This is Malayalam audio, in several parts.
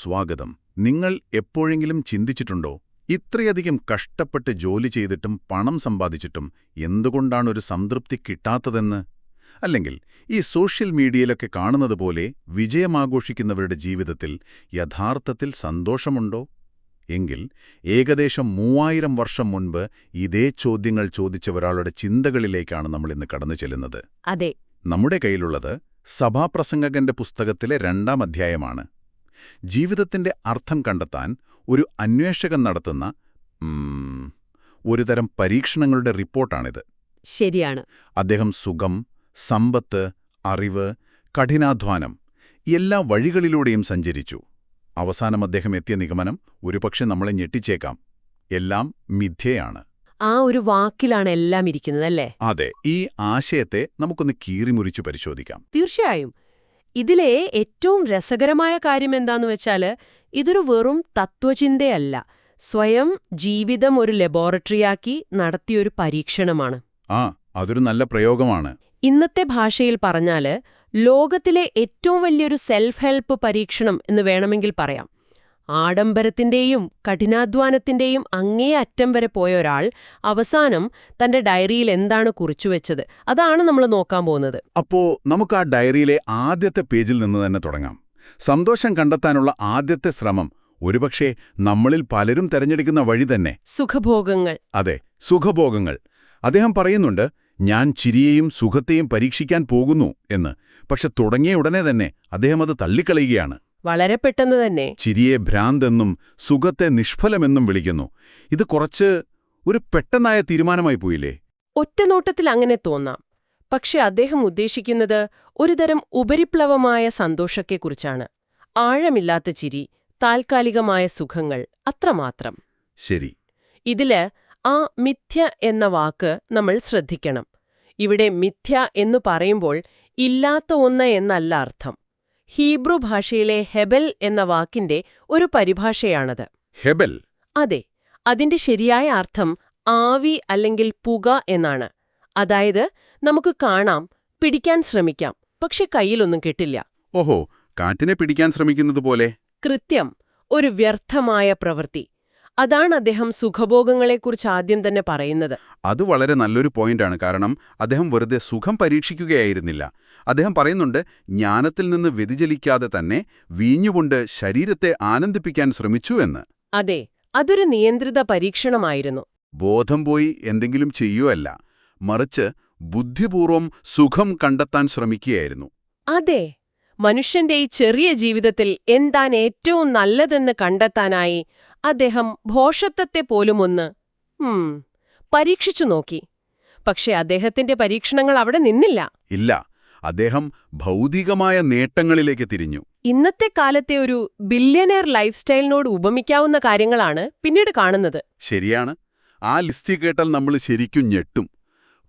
സ്വാഗതം. നിങ്ങൾ എപ്പോഴെങ്കിലും ചിന്തിച്ചിട്ടുണ്ടോ? ഇത്രയധികം കഷ്ടപ്പെട്ട് ജോലി ചെയ്തിട്ടും പണം സമ്പാദിച്ചിട്ടും എന്തുകൊണ്ടാണ് ഒരു സംതൃപ്തി കിട്ടാത്തതെന്ന്? അല്ലെങ്കിൽ ഈ സോഷ്യൽ മീഡിയയിലൊക്കെ കാണുന്നത് പോലെ വിജയമാഘോഷിക്കുന്നവരുടെ ജീവിതത്തിൽ യഥാർത്ഥത്തിൽ സന്തോഷമുണ്ടോ? എങ്കിൽ ഏകദേശം മൂവായിരം വർഷം മുൻപ് ഇതേ ചോദ്യങ്ങൾ ചോദിച്ച ഒരാളുടെ ചിന്തകളിലേക്കാണ് നമ്മൾ ഇന്ന് കടന്നു ചെല്ലുന്നത്. അതെ. നമ്മുടെ കയ്യിലുള്ളത് സഭാപ്രസംഗകന്റെ പുസ്തകത്തിലെ രണ്ടാം അധ്യായമാണ്. ജീവിതത്തിന്റെ അർത്ഥം കണ്ടെത്താൻ ഒരു അന്വേഷകൻ നടത്തുന്ന ഒരുതരം പരീക്ഷണങ്ങളുടെ റിപ്പോർട്ടാണിത്. ശരിയാണ്. അദ്ദേഹം സുഖം സമ്പത്ത് അറിവ് കഠിനാധ്വാനം എല്ലാ വഴികളിലൂടെയും സഞ്ചരിച്ചു. അവസാനം അദ്ദേഹം എത്തിയ നിഗമനം ഒരുപക്ഷെ നമ്മളെ ഞെട്ടിച്ചേക്കാം. എല്ലാം മിഥ്യയാണ്. ആ ഒരു വാക്കിലാണ് എല്ലാം ഇരിക്കുന്നത് അല്ലേ? അതെ ഈ ആശയത്തെ നമുക്കൊന്ന് കീറിമുറിച്ചു പരിശോധിക്കാം. തീർച്ചയായും. ഇതിലെ ഏറ്റവും രസകരമായ കാര്യം എന്താന്ന് വെച്ചാൽ ഇതൊരു വെറും തത്വചിന്തയല്ല. സ്വയം ജീവിതം ഒരു ലബോറട്ടറിയാക്കി നടത്തിയൊരു പരീക്ഷണമാണ്. ആ അതൊരു നല്ല പ്രയോഗമാണ്. ഇന്നത്തെ ഭാഷയിൽ പറഞ്ഞാൽ ലോകത്തിലെ ഏറ്റവും വലിയൊരു സെൽഫ് ഹെൽപ്പ് പരീക്ഷണം എന്ന് വേണമെങ്കിൽ പറയാം. ആഡംബരത്തിന്റെയും കഠിനാധ്വാനത്തിന്റെയും അങ്ങേ അറ്റം വരെ പോയ ഒരാൾ അവസാനം തന്റെ ഡയറിയിൽ എന്താണ് കുറിച്ചുവെച്ചത്? അതാണ് നമ്മൾ നോക്കാൻ പോകുന്നത്. അപ്പോ നമുക്ക് ആ ഡയറിയിലെ ആദ്യത്തെ പേജിൽ നിന്ന് തന്നെ തുടങ്ങാം. സന്തോഷം കണ്ടെത്താനുള്ള ആദ്യത്തെ ശ്രമം ഒരുപക്ഷെ നമ്മളിൽ പലരും തെരഞ്ഞെടുക്കുന്ന വഴി തന്നെ. സുഖഭോഗങ്ങൾ. അതെ സുഖഭോഗങ്ങൾ. അദ്ദേഹം പറയുന്നുണ്ട് ഞാൻ ചിരിയെയും സുഖത്തെയും പരീക്ഷിക്കാൻ പോകുന്നു എന്ന്. പക്ഷെ തുടങ്ങിയ ഉടനെ തന്നെ അദ്ദേഹം അത് തള്ളിക്കളയുകയാണ്. വളരെ പെട്ടെന്ന് തന്നെ. ചിരിയെ ഭ്രാന്തെന്നും സുഖത്തെ നിഷ്ഫലമെന്നും വിളിക്കുന്നു. ഇത് കുറച്ച് ഒരു പെട്ടെന്നായ തീരുമാനമായി പോയില്ലേ? ഒറ്റ നോട്ടത്തിൽ അങ്ങനെ തോന്നാം. പക്ഷെ അദ്ദേഹം ഉദ്ദേശിക്കുന്നത് ഒരുതരം ഉപരിപ്ലവമായ സന്തോഷത്തെക്കുറിച്ചാണ്. ആഴമില്ലാത്ത ചിരി താൽക്കാലികമായ സുഖങ്ങൾ അത്രമാത്രം. ശരി. ഇതിൽ ആ മിഥ്യ എന്ന വാക്ക് നമ്മൾ ശ്രദ്ധിക്കണം. ഇവിടെ മിഥ്യ എന്നു പറയുമ്പോൾ ഇല്ലാത്ത ഒന്ന് എന്നല്ല അർത്ഥം. ഹീബ്രു ഭാഷയിലെ ഹെബൽ എന്ന വാക്കിന്റെ ഒരു പരിഭാഷയാണത്. ഹെബൽ? അതെ അതിന്റെ ശരിയായ അർത്ഥം ആവി അല്ലെങ്കിൽ പുക എന്നാണ്. അതായത് നമുക്ക് കാണാം പിടിക്കാൻ ശ്രമിക്കാം പക്ഷെ കയ്യിലൊന്നും കിട്ടില്ല. ഓഹോ കാറ്റിനെ പിടിക്കാൻ ശ്രമിക്കുന്നത് പോലെ കൃത്യം ഒരു വ്യർത്ഥമായ പ്രവൃത്തി. അതാണ് അദ്ദേഹം സുഖഭോഗങ്ങളെക്കുറിച്ച് ആദ്യം തന്നെ പറയുന്നത്. അത് വളരെ നല്ലൊരു പോയിന്റാണ്. കാരണം അദ്ദേഹം വെറുതെ സുഖം പരീക്ഷിക്കുകയായിരുന്നില്ല. അദ്ദേഹം പറയുന്നുണ്ട് ജ്ഞാനത്തിൽ നിന്ന് വ്യതിചലിക്കാതെ തന്നെ വീഞ്ഞുകൊണ്ട് ശരീരത്തെ ആനന്ദിപ്പിക്കാൻ ശ്രമിച്ചു എന്ന്. അതെ അതൊരു നിയന്ത്രിത പരീക്ഷണമായിരുന്നു. ബോധം പോയി എന്തെങ്കിലും ചെയ്യുകയല്ല. മറിച്ച് ബുദ്ധിപൂർവം സുഖം കണ്ടെത്താൻ ശ്രമിക്കുകയായിരുന്നു. അതെ മനുഷ്യന്റെ ഈ ചെറിയ ജീവിതത്തിൽ എന്താണ് ഏറ്റവും നല്ലതെന്ന് കണ്ടെത്താനായി അദ്ദേഹം ഭോഷത്വത്തെ പോലുമൊന്ന് ഉം, പരീക്ഷിച്ചു നോക്കി. പക്ഷേ അദ്ദേഹത്തിന്റെ പരീക്ഷണങ്ങൾ അവിടെ നിന്നില്ല. ഇല്ല അദ്ദേഹം ഭൗതികമായ നേട്ടങ്ങളിലേക്ക് തിരിഞ്ഞു. ഇന്നത്തെ കാലത്തെ ഒരു ബില്യനെയർ ലൈഫ് സ്റ്റൈലിനോട് ഉപമിക്കാവുന്ന കാര്യങ്ങളാണ് പിന്നീട് കാണുന്നത്. ശരിയാണ്. ആ ലിസ്റ്റ് കേട്ടാൽ നമ്മൾ ശരിക്കും ഞെട്ടും.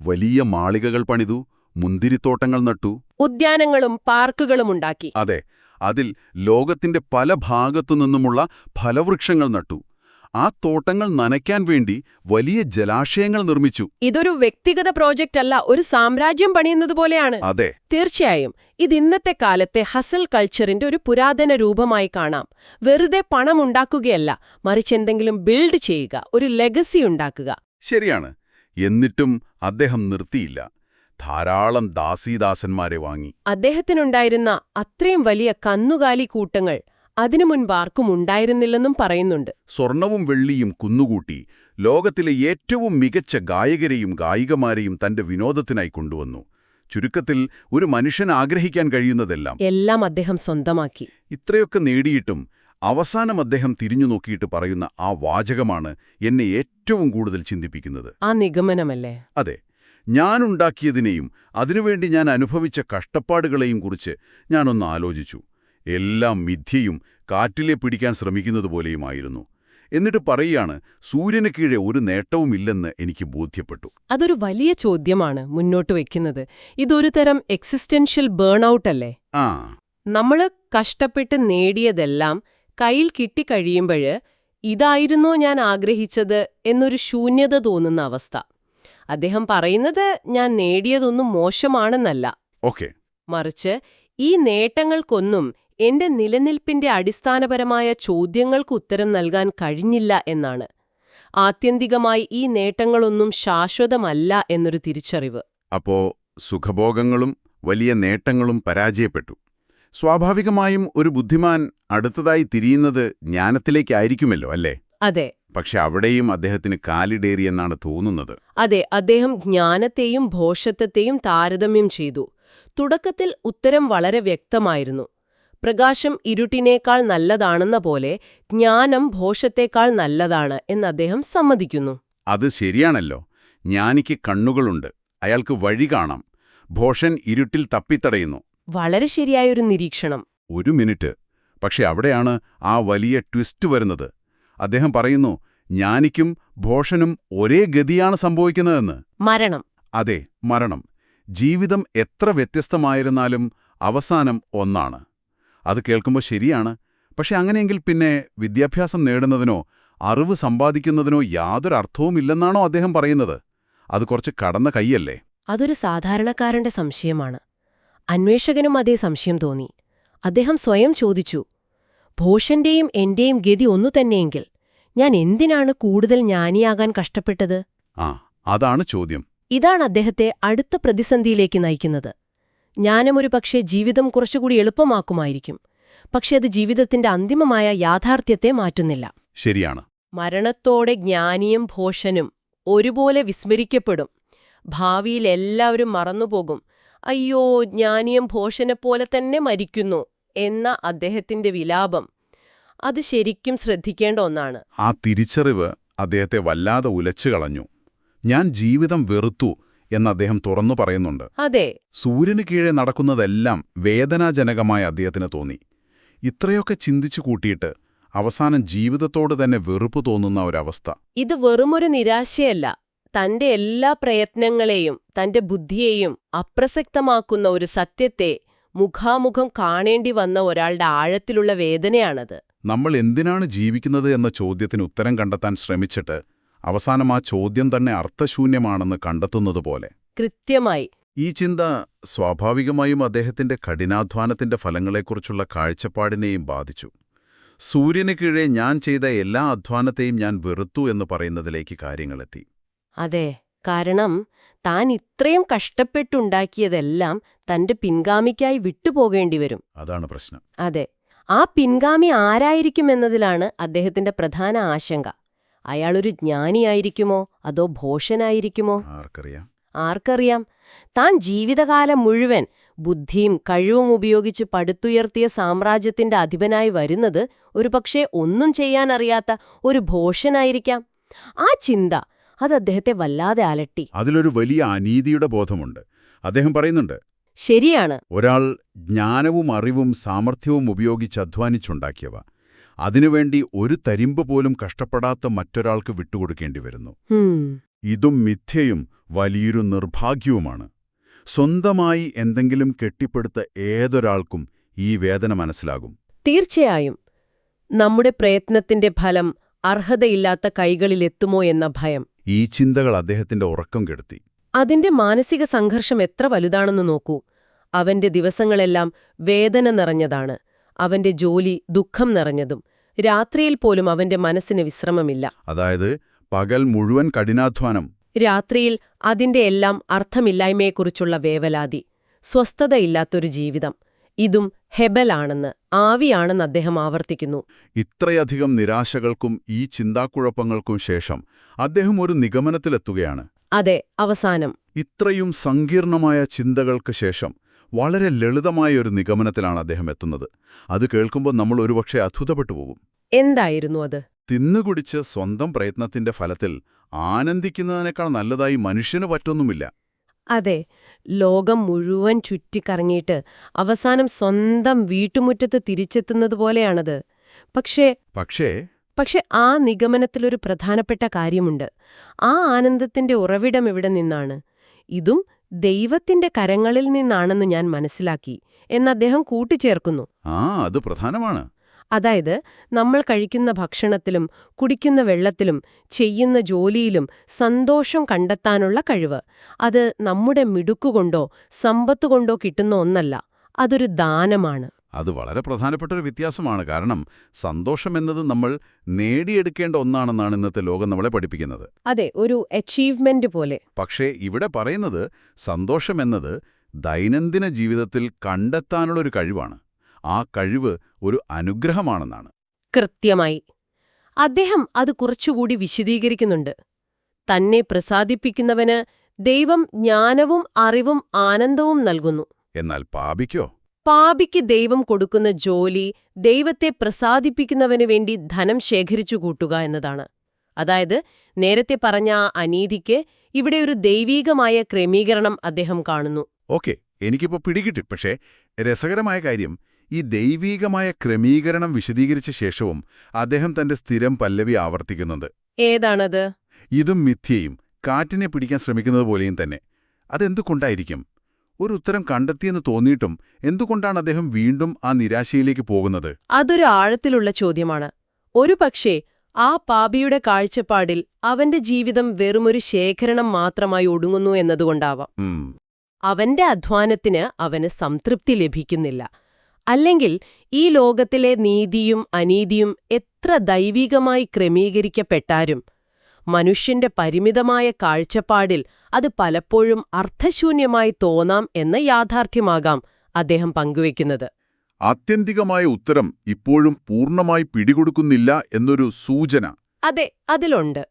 വലിയ മാളികകൾ പണിതു മുന്തിരിത്തോട്ടങ്ങൾ നട്ടു ഉദ്യാനങ്ങളും പാർക്കുകളും ഉണ്ടാക്കി. അതെ അതിൽ ലോകത്തിന്റെ പല ഭാഗത്തുനിന്നുമുള്ള ഫലവൃക്ഷങ്ങൾ നട്ടു. ആ തോട്ടങ്ങൾ നനയ്ക്കാൻ വേണ്ടി വലിയ ജലാശയങ്ങൾ നിർമ്മിച്ചു. ഇതൊരു വ്യക്തിഗത പ്രോജക്റ്റ് അല്ല ഒരു സാമ്രാജ്യം പണിയുന്നത് പോലെയാണ്. അതെ. തീർച്ചയായും ഇത് ഇന്നത്തെ കാലത്തെ ഹസൽ കൾച്ചറിന്റെ ഒരു പുരാതന രൂപമായി കാണാം. വെറുതെ പണം ഉണ്ടാക്കുകയല്ല മറിച്ച് എന്തെങ്കിലും ബിൽഡ് ചെയ്യുക ഒരു ലെഗസി ഉണ്ടാക്കുക. ശരിയാണ്. എന്നിട്ടും അദ്ദേഹം നിർത്തിയില്ല. ധാരാളം ദാസീദാസന്മാരെ വാങ്ങി. അദ്ദേഹത്തിനുണ്ടായിരുന്ന അത്രയും വലിയ കന്നുകാലി കൂട്ടങ്ങൾ അതിനു മുൻപ് ആർക്കും ഉണ്ടായിരുന്നില്ലെന്നും പറയുന്നുണ്ട്. സ്വർണവും വെള്ളിയും കുന്നുകൂട്ടി ലോകത്തിലെ ഏറ്റവും മികച്ച ഗായകരെയും ഗായികമാരെയും തന്റെ വിനോദത്തിനായി കൊണ്ടുവന്നു. ചുരുക്കത്തിൽ ഒരു മനുഷ്യൻ ആഗ്രഹിക്കാൻ കഴിയുന്നതെല്ലാം. എല്ലാം അദ്ദേഹം സ്വന്തമാക്കി. ഇത്രയൊക്കെ നേടിയിട്ടും അവസാനം അദ്ദേഹം തിരിഞ്ഞു നോക്കിയിട്ട് പറയുന്ന ആ വാചകമാണ് എന്നെ ഏറ്റവും കൂടുതൽ ചിന്തിപ്പിക്കുന്നത്. ആ നിഗമനമല്ലേ? അതെ. ഞാനുണ്ടാക്കിയതിനെയും അതിനുവേണ്ടി ഞാൻ അനുഭവിച്ച കഷ്ടപ്പാടുകളെയും കുറിച്ച് ഞാനൊന്ന് ആലോചിച്ചു. എല്ലാം മിഥ്യയും കാറ്റിലെ പിടിക്കാൻ ശ്രമിക്കുന്നതുപോലെയുമായിരുന്നു. എന്നിട്ട് പറയുകയാണ് സൂര്യന് കീഴെ ഒരു നേട്ടവുമില്ലെന്ന് എനിക്ക് ബോധ്യപ്പെട്ടു. അതൊരു വലിയ ചോദ്യമാണ് മുന്നോട്ട് വെക്കുന്നത്. ഇതൊരു തരം എക്സിസ്റ്റൻഷ്യൽ ബേൺ ഔട്ടല്ലേ ആ. നമ്മൾ കഷ്ടപ്പെട്ട് നേടിയതെല്ലാം കയ്യിൽ കിട്ടിക്കഴിയുമ്പോഴ് ഇതായിരുന്നോ ഞാൻ ആഗ്രഹിച്ചത് എന്നൊരു ശൂന്യത തോന്നുന്ന അവസ്ഥ. അദ്ദേഹം പറയുന്നത് ഞാൻ നേടിയതൊന്നും മോശമാണെന്നല്ല. ഓക്കെ. മറിച്ച് ഈ നേട്ടങ്ങൾക്കൊന്നും എന്റെ നിലനിൽപ്പിന്റെ അടിസ്ഥാനപരമായ ചോദ്യങ്ങൾക്ക് ഉത്തരം നൽകാൻ കഴിഞ്ഞില്ല എന്നാണ്. ആത്യന്തികമായി ഈ നേട്ടങ്ങളൊന്നും ശാശ്വതമല്ല എന്നൊരു തിരിച്ചറിവ്. അപ്പോ സുഖഭോഗങ്ങളും വലിയ നേട്ടങ്ങളും പരാജയപ്പെട്ടു. സ്വാഭാവികമായും ഒരു ബുദ്ധിമാൻ അടുത്തതായി തിരിയുന്നത് ജ്ഞാനത്തിലേക്കായിരിക്കുമല്ലോ അല്ലേ? അതെ. പക്ഷെ അവിടെയും അദ്ദേഹത്തിന് കാലിടേറിയെന്നാണ് തോന്നുന്നത്. അതെ അദ്ദേഹം ജ്ഞാനത്തെയും ഭോഷത്വത്തെയും താരതമ്യം ചെയ്തു. തുടക്കത്തിൽ ഉത്തരം വളരെ വ്യക്തമായിരുന്നു. പ്രകാശം ഇരുട്ടിനേക്കാൾ നല്ലതാണെന്ന പോലെ ജ്ഞാനം ഭോഷത്തേക്കാൾ നല്ലതാണ് എന്ന് അദ്ദേഹം സമ്മതിക്കുന്നു. അത് ശരിയാണല്ലോ. ജ്ഞാനിക്ക് കണ്ണുകളുണ്ട്. അയാൾക്ക് വഴി കാണാം. ഭോഷൻ ഇരുട്ടിൽ തപ്പിത്തടയുന്നു. വളരെ ശരിയായൊരു നിരീക്ഷണം. ഒരു മിനിറ്റ്. പക്ഷെ അവിടെയാണ് ആ വലിയ ട്വിസ്റ്റ് വരുന്നത്. അദ്ദേഹം പറയുന്നു ജ്ഞാനിക്കും ഭോഷനും ഒരേ ഗതിയാണ് സംഭവിക്കുന്നതെന്ന്. മരണം. അതെ മരണം. ജീവിതം എത്ര വ്യത്യസ്തമായിരുന്നാലും അവസാനം ഒന്നാണ്. അത് കേൾക്കുമ്പോൾ ശരിയാണ്. പക്ഷെ അങ്ങനെയെങ്കിൽ പിന്നെ വിദ്യാഭ്യാസം നേടുന്നതിനോ അറിവ് സമ്പാദിക്കുന്നതിനോ യാതൊരു അർത്ഥവുമില്ലെന്നാണോ അദ്ദേഹം പറയുന്നത്? അത് കുറച്ച് കടന്ന കൈയല്ലേ? അതൊരു സാധാരണക്കാരന്റെ സംശയമാണ്. അന്വേഷകനും അതേ സംശയം തോന്നി. അദ്ദേഹം സ്വയം ചോദിച്ചു ഭോഷന്റെയും എന്റെയും ഗതി ഒന്നു തന്നെയെങ്കിൽ ഞാൻ എന്തിനാണ് കൂടുതൽ ജ്ഞാനിയാകാൻ കഷ്ടപ്പെട്ടത്? ആ അതാണ് ചോദ്യം. ഇതാണ് അദ്ദേഹത്തെ അടുത്ത പ്രതിസന്ധിയിലേക്ക് നയിക്കുന്നത്. ജ്ഞാനമൊരു പക്ഷേ ജീവിതം കുറച്ചുകൂടി എളുപ്പമാക്കുമായിരിക്കും. പക്ഷെ അത് ജീവിതത്തിന്റെ അന്തിമമായ യാഥാർത്ഥ്യത്തെ മാറ്റുന്നില്ല. ശരിയാണ്. മരണത്തോടെ ജ്ഞാനിയും ഭോഷനും ഒരുപോലെ വിസ്മരിക്കപ്പെടും. ഭാവിയിൽ എല്ലാവരും മറന്നുപോകും. അയ്യോ ജ്ഞാനിയും ഭോഷനെപ്പോലെ തന്നെ മരിക്കുന്നു എന്ന അദ്ദേഹത്തിന്റെ വിലാപം. അത് ശരിക്കും ശ്രദ്ധിക്കേണ്ട ഒന്നാണ്. ആ തിരിച്ചറിവ് അദ്ദേഹത്തെ വല്ലാതെ ഉലച്ചു കളഞ്ഞു. ഞാൻ ജീവിതം വെറുത്തു എന്ന് അദ്ദേഹം തുറന്നു പറയുന്നുണ്ട്. അതെ. സൂര്യന് കീഴെ നടക്കുന്നതെല്ലാം വേദനാജനകമായി അദ്ദേഹത്തിന് തോന്നി. ഇത്രയൊക്കെ ചിന്തിച്ചു കൂട്ടിയിട്ട് അവസാനം ജീവിതത്തോട് തന്നെ വെറുപ്പ് തോന്നുന്ന ഒരവസ്ഥ. ഇത് വെറുമൊരു നിരാശയല്ല. തന്റെ എല്ലാ പ്രയത്നങ്ങളെയും തന്റെ ബുദ്ധിയെയും അപ്രസക്തമാക്കുന്ന ഒരു സത്യത്തെ മുഖാമുഖം കാണേണ്ടി വന്ന ഒരാളുടെ ആഴത്തിലുള്ള വേദനയാണത്. നമ്മൾ എന്തിനാണ് ജീവിക്കുന്നത് എന്ന ചോദ്യത്തിന് ഉത്തരം കണ്ടെത്താൻ ശ്രമിച്ചിട്ട് അവസാനം ആ ചോദ്യം തന്നെ അർത്ഥശൂന്യമാണെന്ന് കണ്ടെത്തുന്നതുപോലെ. കൃത്യമായി. ഈ ചിന്ത സ്വാഭാവികമായും അദ്ദേഹത്തിന്റെ കഠിനാധ്വാനത്തിന്റെ ഫലങ്ങളെക്കുറിച്ചുള്ള കാഴ്ചപ്പാടിനെയും ബാധിച്ചു. സൂര്യന് കീഴെ ഞാൻ ചെയ്ത എല്ലാ അധ്വാനത്തെയും ഞാൻ വെറുത്തു എന്ന് പറയുന്നതിലേക്ക് കാര്യങ്ങളെത്തി. അതെ കാരണം താൻ ഇത്രയും കഷ്ടപ്പെട്ടുണ്ടാക്കിയതെല്ലാം തന്റെ പിൻഗാമിക്കായി വിട്ടുപോകേണ്ടി വരും അതാണ് പ്രശ്നം. അതെ ആ പിൻഗാമി ആരായിരിക്കുമെന്നതിലാണ് അദ്ദേഹത്തിന്റെ പ്രധാന ആശങ്ക. അയാളൊരു ജ്ഞാനിയായിരിക്കുമോ? അതോ ഭോഷനായിരിക്കുമോ? ആർക്കറിയാം. ആർക്കറിയാം? താൻ ജീവിതകാലം മുഴുവൻ ബുദ്ധിയും കഴിവും ഉപയോഗിച്ച് പടുത്തുയർത്തിയ സാമ്രാജ്യത്തിന്റെ അധിപനായി വരുന്നത് ഒരുപക്ഷെ ഒന്നും ചെയ്യാനറിയാത്ത ഒരു ഭോഷനായിരിക്കാം. ആ ചിന്ത അത് അദ്ദേഹത്തെ വല്ലാതെ അലട്ടി. അതിലൊരു വലിയ അനീതിയുടെ ബോധമുണ്ട്. അദ്ദേഹം പറയുന്നുണ്ട് ശരിയാണ്. ഒരാൾ ജ്ഞാനവും അറിവും സാമർഥ്യവും ഉപയോഗിച്ച് അധ്വാനിച്ചുണ്ടാക്കിയവ. അതിനുവേണ്ടി ഒരു തരിമ്പ് പോലും കഷ്ടപ്പെടാത്ത മറ്റൊരാൾക്ക് വിട്ടുകൊടുക്കേണ്ടി വരുന്നു. ഇതും മിഥ്യയും വലിയൊരു നിർഭാഗ്യവുമാണ്. സ്വന്തമായി എന്തെങ്കിലും കെട്ടിപ്പടുത്ത ഏതൊരാൾക്കും ഈ വേദന മനസ്സിലാകും. തീർച്ചയായും. നമ്മുടെ പ്രയത്നത്തിന്റെ ഫലം അർഹതയില്ലാത്ത കൈകളിലെത്തുമോ എന്ന ഭയം. ഈ ചിന്തകൾ അദ്ദേഹത്തിന്റെ ഉറക്കം കെടുത്തി. അതിന്റെ മാനസിക സംഘർഷം എത്ര വലുതാണെന്ന് നോക്കൂ. അവന്റെ ദിവസങ്ങളെല്ലാം വേദന നിറഞ്ഞതാണ്. അവന്റെ ജോലി ദുഃഖം നിറഞ്ഞതും. രാത്രിയിൽ പോലും അവന്റെ മനസ്സിന് വിശ്രമമില്ല. അതായത് പകൽ മുഴുവൻ കഠിനാധ്വാനം. രാത്രിയിൽ അതിന്റെ എല്ലാം അർത്ഥമില്ലായ്മയെക്കുറിച്ചുള്ള വേവലാതി. സ്വസ്ഥതയില്ലാത്തൊരു ജീവിതം. ഇതും ഹെബലാണെന്ന് ആവിയാണെന്ന് അദ്ദേഹം ആവർത്തിക്കുന്നു. ഇത്രയധികം നിരാശകൾക്കും ഈ ചിന്താക്കുഴപ്പങ്ങൾക്കും ശേഷം അദ്ദേഹം ഒരു നിഗമനത്തിലെത്തുകയാണ്. അതെ അവസാനം. ഇത്രയും സങ്കീർണമായ ചിന്തകൾക്ക് ശേഷം വളരെ ലളിതമായ ഒരു നിഗമനത്തിലാണ് അദ്ദേഹം എത്തുന്നത്. അത് കേൾക്കുമ്പോൾ നമ്മൾ ഒരുപക്ഷെ അത്ഭുതപ്പെട്ടു പോകും. എന്തായിരുന്നു അത്? തിന്നുകുടിച്ച് സ്വന്തം പ്രയത്നത്തിന്റെ ഫലത്തിൽ ആനന്ദിക്കുന്നതിനേക്കാൾ നല്ലതായി മനുഷ്യന് പറ്റൊന്നുമില്ല. അതെ ലോകം മുഴുവൻ ചുറ്റിക്കറങ്ങിയിട്ട് അവസാനം സ്വന്തം വീട്ടുമുറ്റത്ത് തിരിച്ചെത്തുന്നത് പോലെയാണത്. പക്ഷേ പക്ഷേ പക്ഷെ ആ നിഗമനത്തിലൊരു പ്രധാനപ്പെട്ട കാര്യമുണ്ട്. ആ ആനന്ദത്തിന്റെ ഉറവിടം ഇവിടെ നിന്നാണ്. ഇതും ദൈവത്തിന്റെ കരങ്ങളിൽ നിന്നാണെന്ന് ഞാൻ മനസ്സിലാക്കി എന്ന് അദ്ദേഹം കൂട്ടിച്ചേർക്കുന്നു. ആ അത് പ്രധാനമാണ്. അതായത് നമ്മൾ കഴിക്കുന്ന ഭക്ഷണത്തിലും കുടിക്കുന്ന വെള്ളത്തിലും ചെയ്യുന്ന ജോലിയിലും സന്തോഷം കണ്ടെത്താനുള്ള കഴിവ്. അത് നമ്മുടെ മിടുക്കുകൊണ്ടോ സമ്പത്തുകൊണ്ടോ കിട്ടുന്ന ഒന്നല്ല. അതൊരു ദാനമാണ്. അത് വളരെ പ്രധാനപ്പെട്ട ഒരു വ്യത്യാസമാണ്. കാരണം സന്തോഷം എന്നത് നമ്മൾ നേടിയെടുക്കേണ്ട ഒന്നാണെന്നാണ് ഇന്നത്തെ ലോകം നമ്മളെ പഠിപ്പിക്കുന്നത്. അതെ ഒരു അച്ചീവ്മെന്റ് പോലെ. പക്ഷേ ഇവിടെ പറയുന്നത് സന്തോഷം എന്നത് ദൈനംദിന ജീവിതത്തിൽ കണ്ടെത്താനുള്ള ഒരു കഴിവാണ്. ആ കഴിവ് ഒരു അനുഗ്രഹമാണെന്നാണ്. കൃത്യമായി. അദ്ദേഹം അത് കുറച്ചുകൂടി വിശദീകരിക്കുന്നുണ്ട്. തന്നെ പ്രസാദിപ്പിക്കുന്നവന് ദൈവം ജ്ഞാനവും അറിവും ആനന്ദവും നൽകുന്നു. എന്നാൽ പാപിക്കോ? പാപിക്ക് ദൈവം കൊടുക്കുന്ന ജോലി ദൈവത്തെ പ്രസാദിപ്പിക്കുന്നവനു വേണ്ടി ധനം ശേഖരിച്ചു കൂട്ടുക എന്നതാണ്. അതായത് നേരത്തെ പറഞ്ഞ ആ അനീതിക്ക് ഇവിടെ ഒരു ദൈവീകമായ ക്രമീകരണം അദ്ദേഹം കാണുന്നു. ഓക്കെ എനിക്കിപ്പോ പിടികിട്ടി. പക്ഷേ രസകരമായ കാര്യം ഈ ദൈവീകമായ ക്രമീകരണം വിശദീകരിച്ച ശേഷവും അദ്ദേഹം തന്റെ സ്ഥിരം പല്ലവി ആവർത്തിക്കുന്നുണ്ട്. ഏതാണത്? ഇതും മിഥ്യയും. കാറ്റിനെ പിടിക്കാൻ ശ്രമിക്കുന്നത് പോലെയും തന്നെ. അതെന്തുകൊണ്ടായിരിക്കും? ഒരു ഉത്തരം കണ്ടെത്തിയെന്ന് തോന്നിയിട്ടും എന്തുകൊണ്ടാണ് അദ്ദേഹം വീണ്ടും ആ നിരാശയിലേക്ക് പോകുന്നത്? അതൊരു ആഴത്തിലുള്ള ചോദ്യമാണ്. ഒരുപക്ഷേ ആ പാപിയുടെ കാഴ്ചപ്പാടിൽ അവന്റെ ജീവിതം വെറുമൊരു ശേഖരണം മാത്രമായി ഒടുങ്ങുന്നു എന്നതുകൊണ്ടാവാം. അവന്റെ അധ്വാനത്തിന് അവന് സംതൃപ്തി ലഭിക്കുന്നില്ല. അല്ലെങ്കിൽ ഈ ലോകത്തിലെ നീതിയും അനീതിയും എത്ര ദൈവികമായി ക്രമീകരിക്കപ്പെട്ടാലും മനുഷ്യന്റെ പരിമിതമായ കാഴ്ചപ്പാടിൽ അത് പലപ്പോഴും അർത്ഥശൂന്യമായി തോന്നാം എന്ന യാഥാർത്ഥ്യമാകാം അദ്ദേഹം പങ്കുവയ്ക്കുന്നത്. ആത്യന്തികമായ ഉത്തരം ഇപ്പോഴും പൂർണമായി പിടികൊടുക്കുന്നില്ല എന്നൊരു സൂചന. അതെ അതിലുണ്ട്.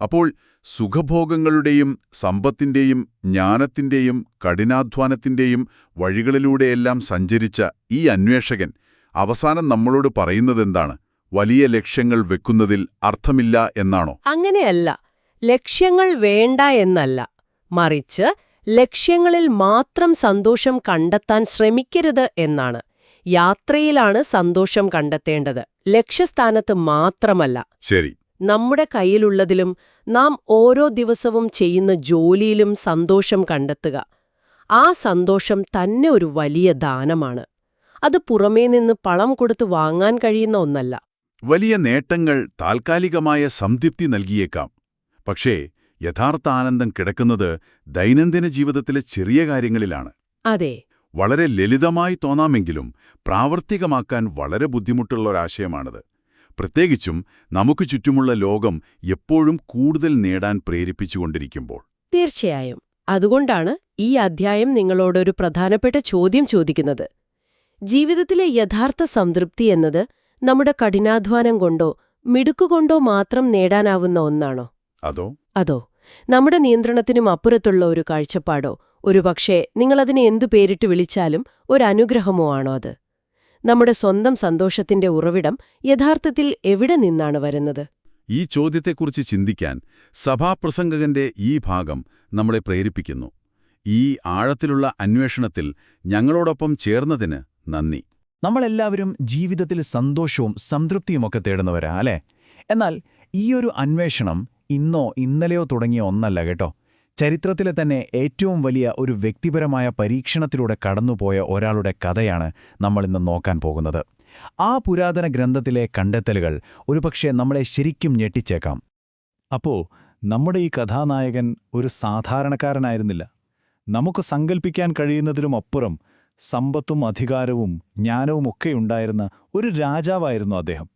അപ്പോൾ സുഖഭോഗങ്ങളുടെയും സമ്പത്തിന്റെയും ജ്ഞാനത്തിന്റെയും കഠിനാധ്വാനത്തിന്റെയും വഴികളിലൂടെയെല്ലാം സഞ്ചരിച്ച ഈ അന്വേഷകൻ അവസാനം നമ്മളോട് പറയുന്നതെന്താണ്? വലിയ ലക്ഷ്യങ്ങൾ വെക്കുന്നതിൽ അർത്ഥമില്ല എന്നാണോ? അങ്ങനെയല്ല. ലക്ഷ്യങ്ങൾ വേണ്ട എന്നല്ല. മറിച്ച് ലക്ഷ്യങ്ങളിൽ മാത്രം സന്തോഷം കണ്ടെത്താൻ ശ്രമിക്കരുത് എന്നാണ്. യാത്രയിലാണ് സന്തോഷം കണ്ടെത്തേണ്ടത്. ലക്ഷ്യസ്ഥാനത്ത് മാത്രമല്ല. ശരി. നമ്മുടെ കയ്യിലുള്ളതിലും നാം ഓരോ ദിവസവും ചെയ്യുന്ന ജോലിയിലും സന്തോഷം കണ്ടെത്തുക. ആ സന്തോഷം തന്നെ ഒരു വലിയ ദാനമാണ്. അത് പുറമേ നിന്ന് പണം കൊടുത്ത് വാങ്ങാൻ കഴിയുന്ന ഒന്നല്ല. വലിയ നേട്ടങ്ങൾ താൽക്കാലികമായ സംതൃപ്തി നൽകിയേക്കാം. പക്ഷേ യഥാർത്ഥ ആനന്ദം കിടക്കുന്നത് ദൈനംദിന ജീവിതത്തിലെ ചെറിയ കാര്യങ്ങളിലാണ്. അതെ. വളരെ ലളിതമായി തോന്നാമെങ്കിലും പ്രാവർത്തികമാക്കാൻ വളരെ ബുദ്ധിമുട്ടുള്ള ഒരാശയമാണത് പ്രത്യേകിച്ചും നമുക്ക് ചുറ്റുമുള്ള ലോകം എപ്പോഴും കൂടുതൽ നേടാൻ പ്രേരിപ്പിച്ചുകൊണ്ടിരിക്കുമ്പോൾ. തീർച്ചയായും. അതുകൊണ്ടാണ് ഈ അധ്യായം നിങ്ങളോടൊരു പ്രധാനപ്പെട്ട ചോദ്യം ചോദിക്കുന്നത്. ജീവിതത്തിലെ യഥാർത്ഥ സംതൃപ്തി എന്നത് നമ്മുടെ കഠിനാധ്വാനം കൊണ്ടോ മിടുക്കുകൊണ്ടോ മാത്രം നേടാനാവുന്ന ഒന്നാണോ? അതോ? അതോ? നമ്മുടെ നിയന്ത്രണത്തിനും അപ്പുറത്തുള്ള ഒരു കാഴ്ചപ്പാടോ? ഒരുപക്ഷേ നിങ്ങളതിനെ എന്തു പേരിട്ട് വിളിച്ചാലും ഒരനുഗ്രഹമോ ആണോ അത്? നമ്മുടെ സ്വന്തം സന്തോഷത്തിന്റെ ഉറവിടം യഥാർത്ഥത്തിൽ എവിടെ നിന്നാണ് വരുന്നത്? ഈ ചോദ്യത്തെക്കുറിച്ച് ചിന്തിക്കാൻ സഭാപ്രസംഗകന്റെ ഈ ഭാഗം നമ്മളെ പ്രേരിപ്പിക്കുന്നു. ഈ ആഴത്തിലുള്ള അന്വേഷണത്തിൽ ഞങ്ങളോടൊപ്പം ചേർന്നതിന് നന്ദി. നമ്മളെല്ലാവരും ജീവിതത്തിൽ സന്തോഷവും സംതൃപ്തിയുമൊക്കെ തേടുന്നവരാ അല്ലേ? എന്നാൽ ഈയൊരു അന്വേഷണം ഇന്നോ ഇന്നലെയോ തുടങ്ങിയ ഒന്നല്ല കേട്ടോ. ചരിത്രത്തിലെ തന്നെ ഏറ്റവും വലിയ ഒരു വ്യക്തിപരമായ പരീക്ഷണത്തിലൂടെ കടന്നുപോയ ഒരാളുടെ കഥയാണ് നമ്മളിന്ന് നോക്കാൻ പോകുന്നത്. ആ പുരാതന ഗ്രന്ഥത്തിലെ കണ്ടെത്തലുകൾ ഒരുപക്ഷെ നമ്മളെ ശരിക്കും ഞെട്ടിച്ചേക്കാം. അപ്പോ നമ്മുടെ ഈ കഥാനായകൻ ഒരു സാധാരണക്കാരനായിരുന്നില്ല. നമുക്ക് സങ്കൽപ്പിക്കാൻ കഴിയുന്നതിലുമപ്പുറം സമ്പത്തും അധികാരവും ജ്ഞാനവുമൊക്കെ ഉണ്ടായിരുന്ന ഒരു രാജാവായിരുന്നു അദ്ദേഹം.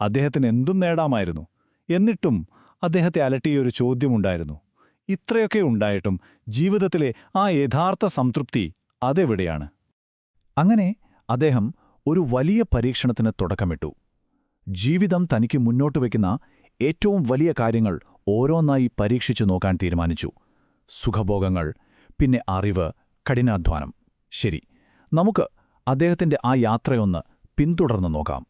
അദ്ദേഹത്തിന് എന്തും നേടാമായിരുന്നു. എന്നിട്ടും അദ്ദേഹത്തെ അലട്ടിയൊരു ചോദ്യമുണ്ടായിരുന്നു. ഇത്രയൊക്കെ ഉണ്ടായിട്ടും ജീവിതത്തിലെ ആ യഥാർത്ഥ സംതൃപ്തി അതെവിടെയാണ്? അങ്ങനെ അദ്ദേഹം ഒരു വലിയ പരീക്ഷണത്തിന് തുടക്കമിട്ടു. ജീവിതം തനിക്ക് മുന്നോട്ട് വയ്ക്കുന്ന ഏറ്റവും വലിയ കാര്യങ്ങൾ ഓരോന്നായി പരീക്ഷിച്ചു നോക്കാൻ തീരുമാനിച്ചു. സുഖഭോഗങ്ങൾ പിന്നെ അറിവ് കഠിനാധ്വാനം. ശരി നമുക്ക് അദ്ദേഹത്തിന്റെ ആ യാത്രയൊന്ന് പിന്തുടർന്ന് നോക്കാം.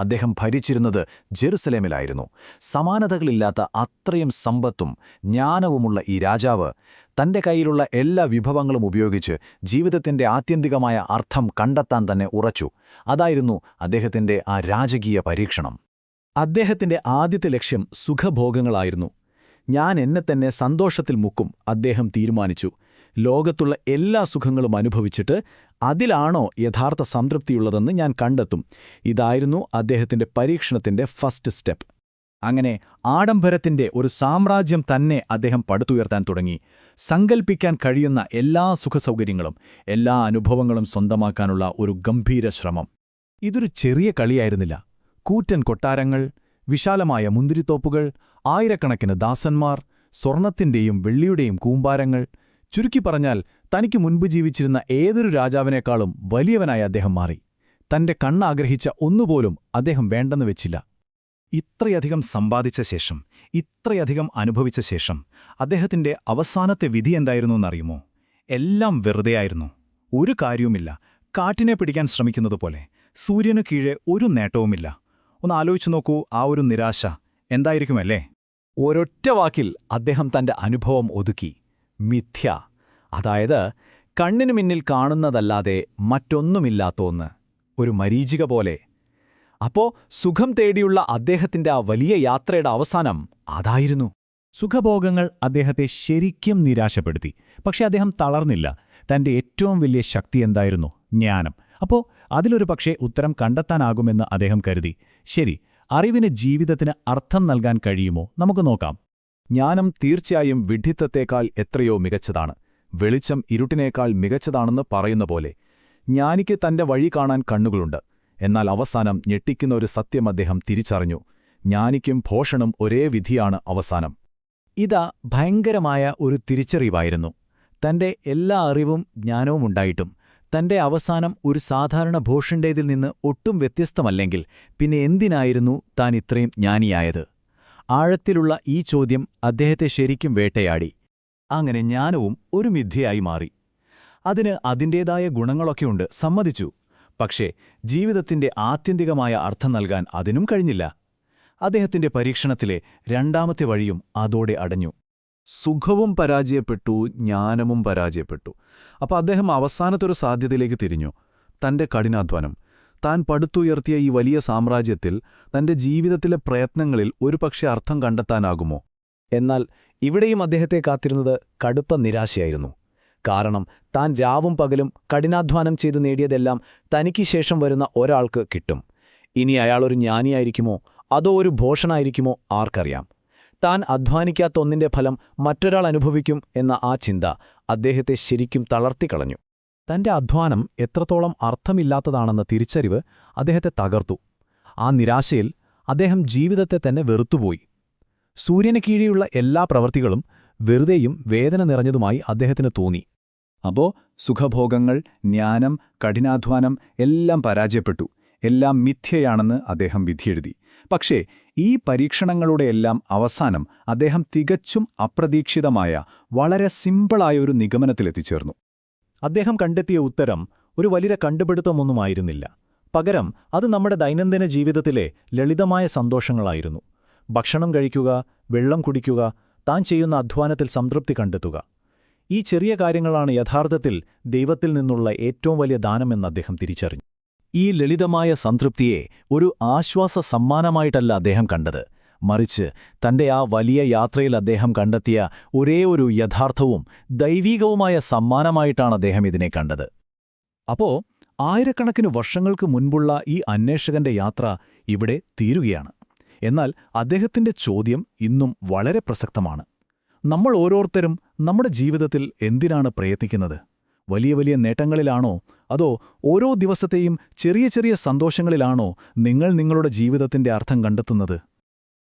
അദ്ദേഹം ഭരിച്ചിരുന്നത് ജെറുസലേമിലായിരുന്നു. സമാനതകളില്ലാത്ത അത്രയും സമ്പത്തും ജ്ഞാനവുമുള്ള ഈ രാജാവ് തന്റെ കയ്യിലുള്ള എല്ലാ വിഭവങ്ങളും ഉപയോഗിച്ച് ജീവിതത്തിന്റെ ആത്യന്തികമായ അർത്ഥം കണ്ടെത്താൻ തന്നെ ഉറച്ചു. അതായിരുന്നു അദ്ദേഹത്തിന്റെ ആ രാജകീയ പരീക്ഷണം. അദ്ദേഹത്തിന്റെ ആദ്യത്തെ ലക്ഷ്യം സുഖഭോഗങ്ങളായിരുന്നു. ഞാൻ എന്നെ തന്നെ സന്തോഷത്തിൽ മുക്കും അദ്ദേഹം തീരുമാനിച്ചു. ലോകത്തുള്ള എല്ലാ സുഖങ്ങളും അനുഭവിച്ചിട്ട് അതിലാണോ യഥാർത്ഥ സംതൃപ്തിയുള്ളതെന്ന് ഞാൻ കണ്ടെത്തും. ഇതായിരുന്നു അദ്ദേഹത്തിന്റെ പരീക്ഷണത്തിന്റെ ഫസ്റ്റ് സ്റ്റെപ്പ്. അങ്ങനെ ആഡംബരത്തിന്റെ ഒരു സാമ്രാജ്യം തന്നെ അദ്ദേഹം പടുത്തുയർത്താൻ തുടങ്ങി. സങ്കൽപ്പിക്കാൻ കഴിയുന്ന എല്ലാ സുഖസൗകര്യങ്ങളും എല്ലാ അനുഭവങ്ങളും സ്വന്തമാക്കാനുള്ള ഒരു ഗംഭീര ശ്രമം. ഇതൊരു ചെറിയ കളിയായിരുന്നില്ല. കൂറ്റൻ കൊട്ടാരങ്ങൾ വിശാലമായ മുന്തിരിത്തോപ്പുകൾ ആയിരക്കണക്കിന് ദാസന്മാർ സ്വർണത്തിന്റെയും വെള്ളിയുടെയും കൂമ്പാരങ്ങൾ ചുരുക്കി പറഞ്ഞാൽ തനിക്ക് മുൻപ് ജീവിച്ചിരുന്ന ഏതൊരു രാജാവിനേക്കാളും വലിയവനായി അദ്ദേഹം മാറി. തന്റെ കണ്ണാഗ്രഹിച്ച ഒന്നുപോലും അദ്ദേഹം വേണ്ടെന്ന് വെച്ചില്ല. ഇത്രയധികം സമ്പാദിച്ച ശേഷം ഇത്രയധികം അനുഭവിച്ച ശേഷം അദ്ദേഹത്തിന്റെ അവസാനത്തെ വിധി എന്തായിരുന്നു എന്നറിയുമോ? എല്ലാം വെറുതെയായിരുന്നു ഒരു കാര്യവുമില്ല. കാറ്റിനെ പിടിക്കാൻ ശ്രമിക്കുന്നതുപോലെ സൂര്യനു കീഴെ ഒരു നേട്ടവുമില്ല. ഒന്ന് ആലോചിച്ചു നോക്കൂ ആ ഒരു നിരാശ എന്തായിരിക്കുമല്ലേ ഒരൊറ്റ വാക്കിൽ അദ്ദേഹം തന്റെ അനുഭവം ഒതുക്കി. മിഥ്യ. അതായത് കണ്ണിനു മുന്നിൽ കാണുന്നതല്ലാതെ മറ്റൊന്നുമില്ലാത്ത ഒന്ന് ഒരു മരീചിക പോലെ. അപ്പോ സുഖം തേടിയുള്ള അദ്ദേഹത്തിന്റെ ആ വലിയ യാത്രയുടെ അവസാനം അതായിരുന്നു. സുഖഭോഗങ്ങൾ അദ്ദേഹത്തെ ശരിക്കും നിരാശപ്പെടുത്തി. പക്ഷെ അദ്ദേഹം തളർന്നില്ല. തന്റെ ഏറ്റവും വലിയ ശക്തി എന്തായിരുന്നു? ജ്ഞാനം. അപ്പോ അതിലൊരു പക്ഷേ ഉത്തരം കണ്ടെത്താനാകുമെന്ന് അദ്ദേഹം കരുതി. ശരി അറിവിന് ജീവിതത്തിന് അർത്ഥം നൽകാൻ കഴിയുമോ? നമുക്ക് നോക്കാം. ജ്ഞാനം തീർച്ചയായും വിഡ്ഢിത്തത്തേക്കാൾ എത്രയോ മികച്ചതാണ്. വെളിച്ചം ഇരുട്ടിനേക്കാൾ മികച്ചതാണെന്ന് പറയുന്ന പോലെ ജ്ഞാനിക്ക് തന്റെ വഴി കാണാൻ കണ്ണുകളുണ്ട്. എന്നാൽ അവസാനം ഞെട്ടിക്കുന്ന ഒരു സത്യം അദ്ദേഹം തിരിച്ചറിഞ്ഞു. ജ്ഞാനിക്കും ഭോഷണും ഒരേ വിധിയാണ് അവസാനം. ഇതാ ഭയങ്കരമായ ഒരു തിരിച്ചറിവായിരുന്നു. തന്റെ എല്ലാ അറിവും ജ്ഞാനവും ഉണ്ടായിട്ടും തന്റെ അവസാനം ഒരു സാധാരണ ഭോഷന്റേതിൽ നിന്ന് ഒട്ടും വ്യത്യസ്തമല്ലെങ്കിൽ പിന്നെ എന്തിനായിരുന്നു താൻ ഇത്രയും ജ്ഞാനിയായത്? ആഴത്തിലുള്ള ഈ ചോദ്യം അദ്ദേഹത്തെ ശരിക്കും വേട്ടയാടി. അങ്ങനെ ജ്ഞാനവും ഒരു മിഥ്യയായി മാറി. അതിന് അതിന്റേതായ ഗുണങ്ങളൊക്കെയുണ്ട് സമ്മതിച്ചു. പക്ഷേ ജീവിതത്തിന്റെ ആത്യന്തികമായ അർത്ഥം നൽകാൻ അതിനും കഴിഞ്ഞില്ല. അദ്ദേഹത്തിന്റെ പരീക്ഷണത്തിലെ രണ്ടാമത്തെ വഴിയും അതോടെ അടഞ്ഞു. സുഖവും പരാജയപ്പെട്ടു ജ്ഞാനവും പരാജയപ്പെട്ടു. അപ്പോൾ അദ്ദേഹം അവസാനത്തൊരു സാധ്യതയിലേക്ക് തിരിഞ്ഞു. തന്റെ കഠിനാധ്വാനം. താൻ പടുത്തുയർത്തിയ ഈ വലിയ സാമ്രാജ്യത്തിൽ തന്റെ ജീവിതത്തിലെ പ്രയത്നങ്ങളിൽ ഒരുപക്ഷെ അർത്ഥം കണ്ടെത്താനാകുമോ? എന്നാൽ ഇവിടെയും അദ്ദേഹത്തെ കാത്തിരുന്നത് കടുപ്പ നിരാശയായിരുന്നു. കാരണം താൻ രാവും പകലും കഠിനാധ്വാനം ചെയ്തു നേടിയതെല്ലാം തനിക്ക് ശേഷം വരുന്ന ഒരാൾക്ക് കിട്ടും. ഇനി അയാളൊരു ജ്ഞാനിയായിരിക്കുമോ? അതോ ഒരു ഭോഷണായിരിക്കുമോ ആർക്കറിയാം. താൻ അധ്വാനിക്കാത്ത ഒന്നിന്റെ ഫലം മറ്റൊരാൾ അനുഭവിക്കും എന്ന ആ ചിന്ത അദ്ദേഹത്തെ ശരിക്കും തളർത്തിക്കളഞ്ഞു. തന്റെ അധ്വാനം എത്രത്തോളം അർത്ഥമില്ലാത്തതാണെന്ന തിരിച്ചറിവ് അദ്ദേഹത്തെ തകർത്തു. ആ നിരാശയിൽ അദ്ദേഹം ജീവിതത്തെ തന്നെ വെറുത്തുപോയി. സൂര്യന് കീഴെയുള്ള എല്ലാ പ്രവൃത്തികളും വെറുതെയും വേദന നിറഞ്ഞതുമായി അദ്ദേഹത്തിന് തോന്നി. അപ്പോ സുഖഭോഗങ്ങൾ ജ്ഞാനം കഠിനാധ്വാനം എല്ലാം പരാജയപ്പെട്ടു. എല്ലാം മിഥ്യയാണെന്ന് അദ്ദേഹം വിധിയെഴുതി. പക്ഷേ ഈ പരീക്ഷണങ്ങളുടെയെല്ലാം അവസാനം അദ്ദേഹം തികച്ചും അപ്രതീക്ഷിതമായ വളരെ സിമ്പിളായ ഒരു നിഗമനത്തിലെത്തിച്ചേർന്നു. അദ്ദേഹം കണ്ടെത്തിയ ഉത്തരം ഒരു വലിയ കണ്ടുപിടുത്തമൊന്നുമായിരുന്നില്ല. പകരം അത് നമ്മുടെ ദൈനംദിന ജീവിതത്തിലെ ലളിതമായ സന്തോഷങ്ങളായിരുന്നു. ഭക്ഷണം കഴിക്കുക വെള്ളം കുടിക്കുക താൻ ചെയ്യുന്ന അധ്വാനത്തിൽ സംതൃപ്തി കണ്ടെത്തുക. ഈ ചെറിയ കാര്യങ്ങളാണ് യഥാർത്ഥത്തിൽ ദൈവത്തിൽ നിന്നുള്ള ഏറ്റവും വലിയ ദാനമെന്ന് അദ്ദേഹം തിരിച്ചറിഞ്ഞു. ഈ ലളിതമായ സംതൃപ്തിയെ ഒരു ആശ്വാസ സമ്മാനമായിട്ടല്ല അദ്ദേഹം കണ്ടത്. മറിച്ച് തന്റെ ആ വലിയ യാത്രയിൽ അദ്ദേഹം കണ്ടെത്തിയ ഒരേ ഒരു യഥാർത്ഥവും ദൈവീകവുമായ സമ്മാനമായിട്ടാണ് അദ്ദേഹം ഇതിനെ കണ്ടത്. അപ്പോ ആയിരക്കണക്കിന് വർഷങ്ങൾക്ക് മുൻപുള്ള ഈ അന്വേഷകന്റെ യാത്ര ഇവിടെ തീരുകയാണ്. എന്നാൽ അദ്ദേഹത്തിന്റെ ചോദ്യം ഇന്നും വളരെ പ്രസക്തമാണ്. നമ്മൾ ഓരോരുത്തരും നമ്മുടെ ജീവിതത്തിൽ എന്തിനാണ് പ്രയത്നിക്കുന്നത്? വലിയ വലിയ നേട്ടങ്ങളിലാണോ? അതോ ഓരോ ദിവസത്തെയും ചെറിയ ചെറിയ സന്തോഷങ്ങളിലാണോ നിങ്ങൾ നിങ്ങളുടെ ജീവിതത്തിന്റെ അർത്ഥം കണ്ടെത്തുന്നത്?